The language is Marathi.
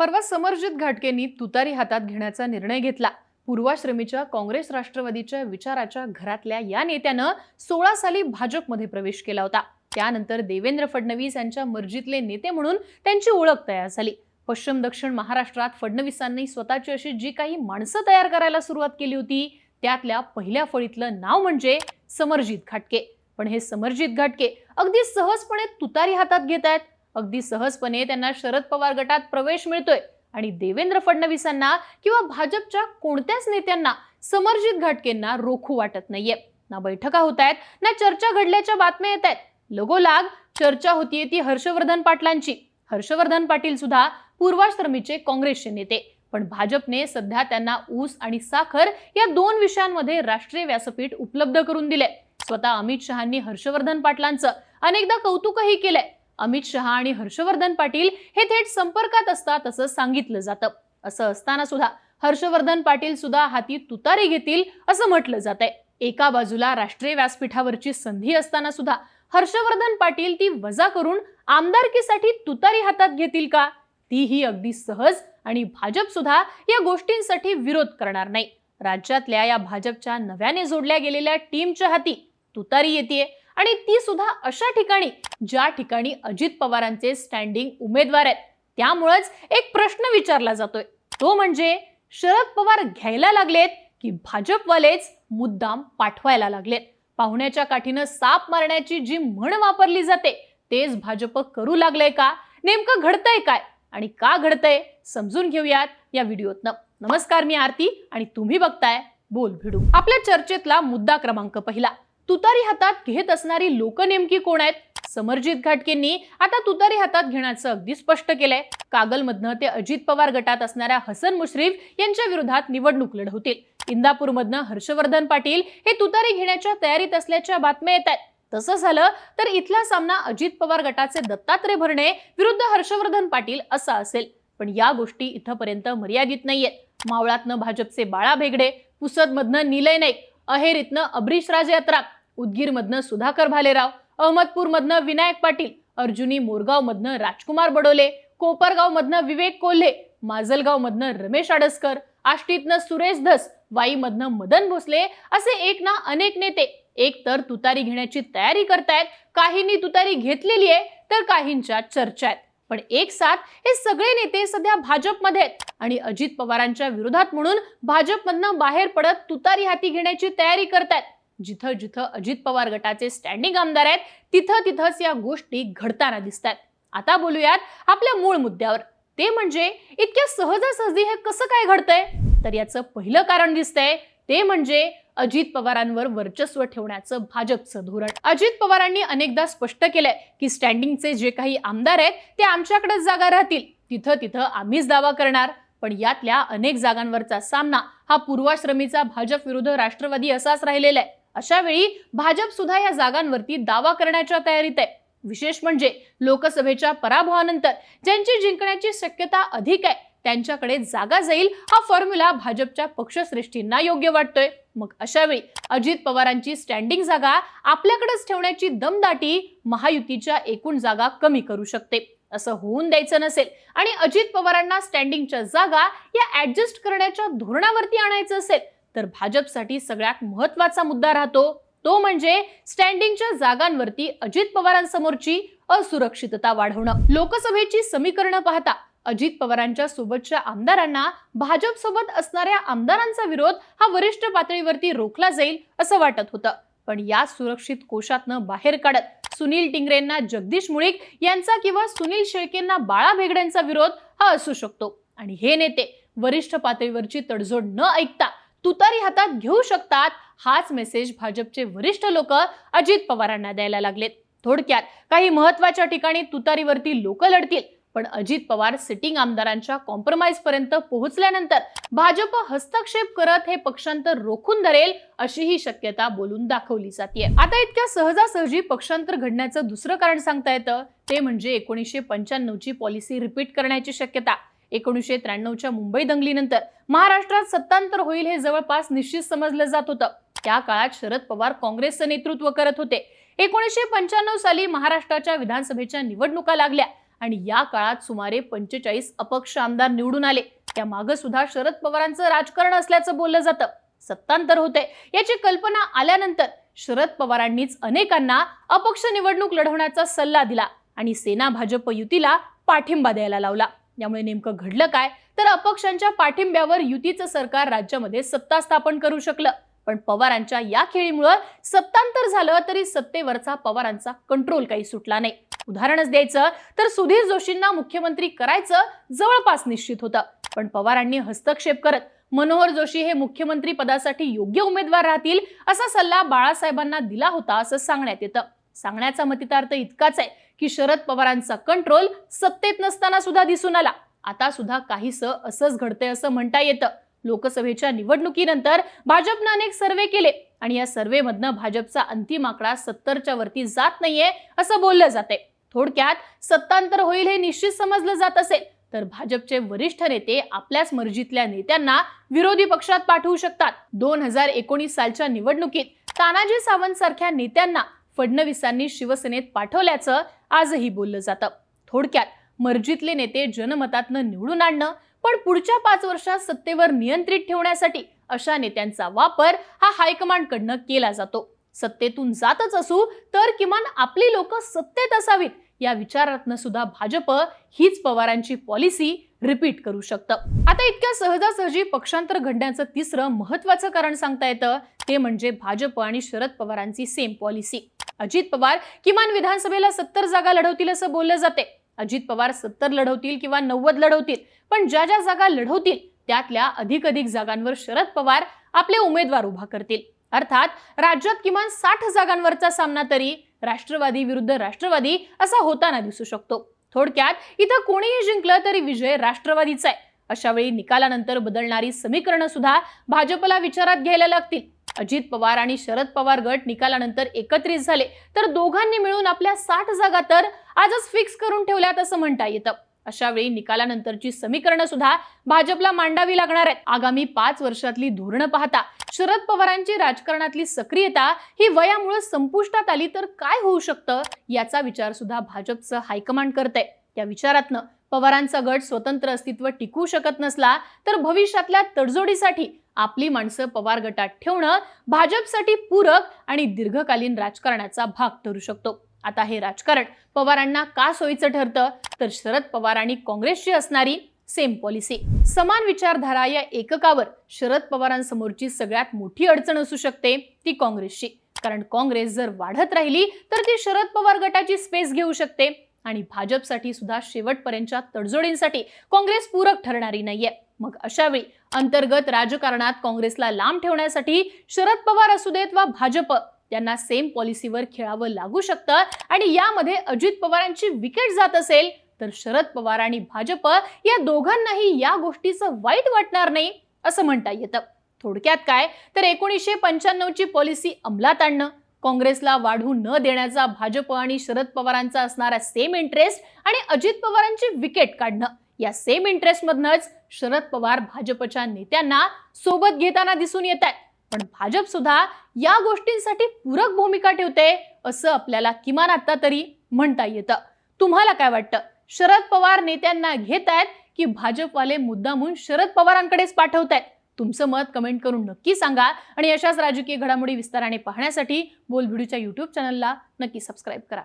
परवा समरजित घाटकेंनी तुतारी हातात घेण्याचा निर्णय घेतला. पूर्वाश्रमीच्या काँग्रेस राष्ट्रवादीच्या विचाराच्या घरातल्या या नेत्यानं सोळा साली भाजपमध्ये प्रवेश केला होता. त्यानंतर देवेंद्र फडणवीस यांच्या मर्जीतले नेते म्हणून त्यांची ओळख तयार झाली. पश्चिम दक्षिण महाराष्ट्रात फडणवीसांनी स्वतःची अशी जी काही माणसं तयार करायला सुरुवात केली होती त्यातल्या पहिल्या फळीतलं नाव म्हणजे समरजित घाटके. पण हे समरजित घाटके अगदी सहजपणे तुतारी हातात घेत आहेत अगदी सहजपणे त्यांना शरद पवार गटात प्रवेश मिळतोय. आणि देवेंद्र फडणवीसांना किंवा भाजपच्या कोणत्याच नेत्यांना समरजित घाटकेंना रोखू वाटत नाहीये. ना बैठका होत आहेत ना चर्चा घडल्याच्या बातम्या येत आहेत लगोलाग चर्चा होतीये ती हर्षवर्धन पाटलांची. हर्षवर्धन पाटील सुद्धा पूर्वाश्रमीचे काँग्रेसचे नेते. पण भाजपने सध्या त्यांना ऊस आणि साखर या दोन विषयांमध्ये राष्ट्रीय व्यासपीठ उपलब्ध करून दिले स्वतः अमित शहांनी हर्षवर्धन पाटलांचं अनेकदा कौतुकही केलंय. अमित शहा आणि हर्षवर्धन पाटील हे थेट संपर्कात असतात असं सांगितलं जातं. असं असताना सुद्धा हर्षवर्धन पाटील सुद्धा हाती तुतारी घेतील असं म्हटलं जात आहे एका बाजूला राष्ट्रीय व्यासपीठावरची संधी असताना सुद्धा हर्षवर्धन पाटील ती वजा करून आमदारकीसाठी तुतारी हातात घेतील का? तीही अगदी सहज आणि भाजप सुद्धा या गोष्टींसाठी विरोध करणार नाही. राज्यातल्या या भाजपच्या नव्याने जोडल्या गेलेल्या टीमच्या हाती तुतारी येते आणि ती सुद्धा अशा ठिकाणी ज्या ठिकाणी अजित पवारांचे स्टँडिंग उमेदवार आहेत. त्यामुळेच एक प्रश्न विचारला जातोय. तो म्हणजे शरद पवार घ्यायला लागलेत की भाजपवालेच मुद्दाम पाठवायला लागलेत? पाहुण्याच्या काठीनं साप मारण्याची जी म्हण वापरली जाते तेच भाजप करू लागलंय का? नेमकं घडतंय काय? आणि का घडतंय? समजून घेऊयात या व्हिडिओतनं. नमस्कार मी आरती आणि तुम्ही बघताय बोल भिडू आपल्या चर्चेतला मुद्दा क्रमांक पहिला. तुतारी हातात घेत असणारी लोक नेमकी कोण आहेत? समरजित घाटकेंनी आता तुतारी हातात घेण्याचं अगदी स्पष्ट केलंय. कागलमधनं ते अजित पवार गटात असणाऱ्या हसन मुश्रीफ यांच्या विरोधात निवडणूक लढवतील इंदापूरमधनं हर्षवर्धन पाटील हे तुतारी घेण्याच्या तयारीत असल्याच्या बातम्या येत आहेत. तसं झालं तर इथला सामना अजित पवार गटाचे दत्तात्रय भरणे विरुद्ध हर्षवर्धन पाटील असा असेल. पण या गोष्टी इथपर्यंत मर्यादित नाहीयेत. मावळातनं भाजपचे बाळा भेगडे पुसदमधनं निलय नाईक अहेरीतनं अबरीश राज यात्रा उदगीरमधनं सुधाकर भालेराव अहमदपूरमधनं विनायक पाटील अर्जुनी मोरगावमधनं राजकुमार बडोले कोपरगावमधनं विवेक कोल्हे माजलगावमधनं रमेश आडसकर आष्टीतनं सुरेश धस वाईमधनं मदन भोसले असे एक ना अनेक नेते एक तर तुतारी घेण्याची तयारी करतायत काहींनी तुतारी घेतलेली आहे तर काहींच्या चर्चा आहेत. पण एक साथ हे सगळे नेते सध्या भाजपमध्ये आहेत आणि अजित पवारांच्या विरोधात म्हणून भाजपमधनं बाहेर पडत तुतारी हाती घेण्याची तयारी करतायत. जिथं जिथं अजित पवार गटाचे स्टँडिंग आमदार आहेत तिथं तिथंच या गोष्टी घडताना दिसतात आता बोलूयात आपल्या मूळ मुद्द्यावर. ते म्हणजे इतक्या सहजासहजी हे कसं काय घडतंय? तर याचं पहिलं कारण दिसतंय ते म्हणजे अजित पवारांवर वर्चस्व ठेवण्याचं भाजपचं धोरण. अजित पवारांनी अनेकदा स्पष्ट केलंय की स्टँडिंगचे जे काही आमदार आहेत ते आमच्याकडेच जागा राहतील. तिथं तिथं आम्हीच दावा करणार. पण यातल्या अनेक जागांवरचा सामना हा पूर्वाश्रमीचा भाजप विरुद्ध राष्ट्रवादी असाच राहिलेला आहे. अशा वेळी भाजप सुद्धा या जागांवरती दावा करण्याच्या तयारीत आहे. विशेष म्हणजे लोकसभेच्या पराभवानंतर ज्यांची जिंकण्याची शक्यता अधिक आहे त्यांच्याकडे जागा जाईल हा फॉर्म्युला भाजपच्या पक्षश्रेष्ठींना योग्य वाटतोय. मग अशावेळी अजित पवारांची स्टँडिंग जागा आपल्याकडेच ठेवण्याची दमदाटी महायुतीच्या एकूण जागा कमी करू शकते असं होऊन द्यायचं नसेल आणि अजित पवारांना स्टँडिंगच्या जागा या ऍडजस्ट करण्याच्या धोरणावरती आणायचं असेल तर भाजपसाठी सगळ्यात महत्त्वाचा मुद्दा राहतो तो म्हणजे स्टँडिंगच्या जागांवरती अजित पवारांसमोरची असुरक्षितता वाढवणं. लोकसभेची समीकरणं पाहता अजित पवारांच्या सोबतच्या आमदारांना भाजप सोबत असणाऱ्या आमदारांचा विरोध हा वरिष्ठ पातळीवरती रोखला जाईल असं वाटत होतं. पण या सुरक्षित कोशातनं बाहेर काढत सुनील टिंगरेंना जगदीश मुळीक यांचा किंवा सुनील शेळकेंना बाळा भेगड्यांचा विरोध हा असू शकतो. आणि हे नेते वरिष्ठ पातळीवरची तडजोड न ऐकता तुतारी हातात घेऊ शकतात हाच मेसेज भाजपचे वरिष्ठ लोक अजित पवारांना द्यायला लागलेत. थोडक्यात काही महत्त्वाच्या ठिकाणी तुतारीवरती लोक लढतील पण अजित पवार सिटिंग आमदारांच्या कॉम्प्रोमाइज पर्यंत पोहोचल्यानंतर भाजप हस्तक्षेप करत हे पक्षांतर रोखून धरेल अशी ही शक्यता बोलून दाखवली जाते आता इतक्या सहजासहजी पक्षांतर घडण्याचं दुसरं कारण सांगता येतं? ते म्हणजे एकोणीसशे पंच्याण्णवची पॉलिसी रिपीट करण्याची शक्यता. एकोणीसशे त्र्याण्णवच्या मुंबई दंगलीनंतर महाराष्ट्रात सत्तांतर होईल हे जवळपास निश्चित समजलं जात होतं. त्या काळात शरद पवार काँग्रेसचं नेतृत्व करत होते. एकोणीसशे पंच्याण्णव साली महाराष्ट्राच्या विधानसभेच्या निवडणुका लागल्या आणि या काळात सुमारे पंचेचाळीस अपक्ष आमदार निवडून आले. त्या मागं सुद्धा शरद पवारांचं राजकारण असल्याचं बोललं जातं. सत्तांतर होते. याची कल्पना आल्यानंतर शरद पवारांनीच अनेकांना अपक्ष निवडणूक लढवण्याचा सल्ला दिला आणि सेना भाजप युतीला पाठिंबा द्यायला लावला. यामुळे नेमकं घडलं काय? तर अपक्षांच्या पाठिंब्यावर युतीचं सरकार राज्यामध्ये सत्ता स्थापन करू शकलं. पण पवारांच्या या खेळीमुळं सत्तांतर झालं तरी सत्तेवरचा पवारांचा कंट्रोल काही सुटला नाही. उदाहरणच द्यायचं तर सुधीर जोशींना मुख्यमंत्री करायचं जवळपास निश्चित होतं. पण पवारांनी हस्तक्षेप करत मनोहर जोशी हे मुख्यमंत्री पदासाठी योग्य उमेदवार राहतील असा सल्ला बाळासाहेबांना दिला होता असं सांगण्यात येतं. सांगण्याचा मतितार्थ इतकाच आहे की शरद पवारांचा कंट्रोल सत्तेत नसताना सुद्धा दिसून आला. आता सुद्धा काहीसं असंच घडतंय असं म्हणता येतं. लोकसभेच्या निवडणुकीनंतर भाजपनं अनेक सर्वे केले आणि या सर्वेमधनं भाजपचा अंतिम आकडा सत्तरच्या वरती जात नाहीये असं बोललं जाते थोडक्यात सत्तांतर होईल हे निश्चित समजलं जात असेल तर भाजपचे वरिष्ठ नेते आपल्याच मर्जीतल्या नेत्यांना विरोधी पक्षात पाठवू शकतात. दोन हजार एकोणीस सालच्या निवडणुकीत तानाजी सावंत सारख्या नेत्यांना फडणवीसांनी शिवसेनेत पाठवल्याचं आजही बोललं जातं. थोडक्यात मर्जीतले नेते जनमतातनं निवडून आणणं पण पुढच्या पाच वर्षात सत्तेवर नियंत्रित ठेवण्यासाठी अशा नेत्यांचा वापर हा हायकमांडकडनं केला जातो. सत्तेतून जातच असू तर किमान आपली लोक सत्तेत असावीत या विचारातनं सुद्धा भाजप हीच पवारांची पॉलिसी रिपीट करू शकतं. आता इतक्या सहजासहजी पक्षांतर घडण्याचं तिसरं महत्वाचं कारण सांगता येतं ते म्हणजे भाजप आणि शरद पवारांची सेम पॉलिसी. अजित पवार किमान विधानसभेला सत्तर जागा लढवतील असं बोललं जाते. अजित पवार सत्तर लढवतील किंवा नव्वद लढवतील पण ज्या ज्या जागा लढवतील त्यातल्या अधिक अधिक जागांवर शरद पवार आपले उमेदवार उभा करतील. अर्थात राज्यात किमान साठ जागांवरचा सामना तरी राष्ट्रवादी विरुद्ध राष्ट्रवादी असा होताना दिसू शकतो. थोडक्यात इथं कोणीही जिंकलं तरी विजय राष्ट्रवादीचा आहे. अशावेळी निकालानंतर बदलणारी समीकरणं सुद्धा भाजपला विचारात घ्यायला लागतील. अजित पवार आणि शरद पवार गट निकालानंतर एकत्रित झाले. तर दोघांनी मिळून आपल्या साठ जागा तर आजच फिक्स करून ठेवल्यात असं म्हणता येतं. अशा वेळी निकालानंतरची समीकरणं सुद्धा भाजपला मांडावी लागणार आहेत. आगामी पाच वर्षातली धोरणं पाहता शरद पवारांची राजकारणातली सक्रियता ही वयामुळे संपुष्टात आली तर काय होऊ शकतं? याचा विचार सुद्धा भाजपचं हायकमांड करतंय. त्या विचारातनं पवारांचा गट स्वतंत्र अस्तित्व टिकू शकत नसला तर भविष्यातल्या तडजोडीसाठी आपली माणसं पवार गटात ठेवणं भाजपसाठी पूरक आणि दीर्घकालीन राजकारणाचा भाग ठरू शकतो. आता हे राजकारण पवारांना का सोयीचं ठरतं? तर शरद पवार आणि काँग्रेसची असणारी सेम पॉलिसी समान विचारधारा या एककावर शरद पवारांसमोरची सगळ्यात मोठी अडचण असू शकते ती काँग्रेसची. कारण काँग्रेस जर वाढत राहिली तर ती शरद पवार गटाची स्पेस घेऊ शकते. आणि भाजपसाठी सुद्धा शेवटपर्यंतच्या तडजोडींसाठी काँग्रेस पूरक ठरणारी नाहीये. मग अशावेळी अंतर्गत राजकारणात काँग्रेसला लांब ठेवण्यासाठी शरद पवार असू देत वा भाजप त्यांना सेम पॉलिसीवर खेळावं लागू शकतं. आणि यामध्ये अजित पवारांची विकेट जात असेल तर शरद पवार आणि भाजप या दोघांनाही या गोष्टीचं वाईट वाटणार नाही असं म्हणता येतं. थोडक्यात काय? तर एकोणीसशे पंच्याण्णवची पॉलिसी अंमलात आणणं. काँग्रेसला वाढू न देण्याचा भाजप आणि शरद पवारांचा असणारा सेम इंटरेस्ट आणि अजित पवारांची विकेट काढणं. या सेम इंटरेस्टमधनच शरद पवार भाजपच्या नेत्यांना सोबत घेताना दिसून येत आहेत. पण भाजप सुद्धा या गोष्टींसाठी पूरक भूमिका ठेवते असं आपल्याला किमान आता तरी म्हणता येतं. तुम्हाला काय वाटतं? शरद पवार नेत्यांना घेत आहेत की भाजपवाले मुद्दामून शरद पवारांकडेच पाठवतायत तुमचं मत कमेंट करून नक्की सांगा आणि अशाच राजकीय घडामोडी विस्ताराने पाहण्यासाठी बोलभिडूच्या युट्यूब चॅनलला नक्की सबस्क्राईब करा.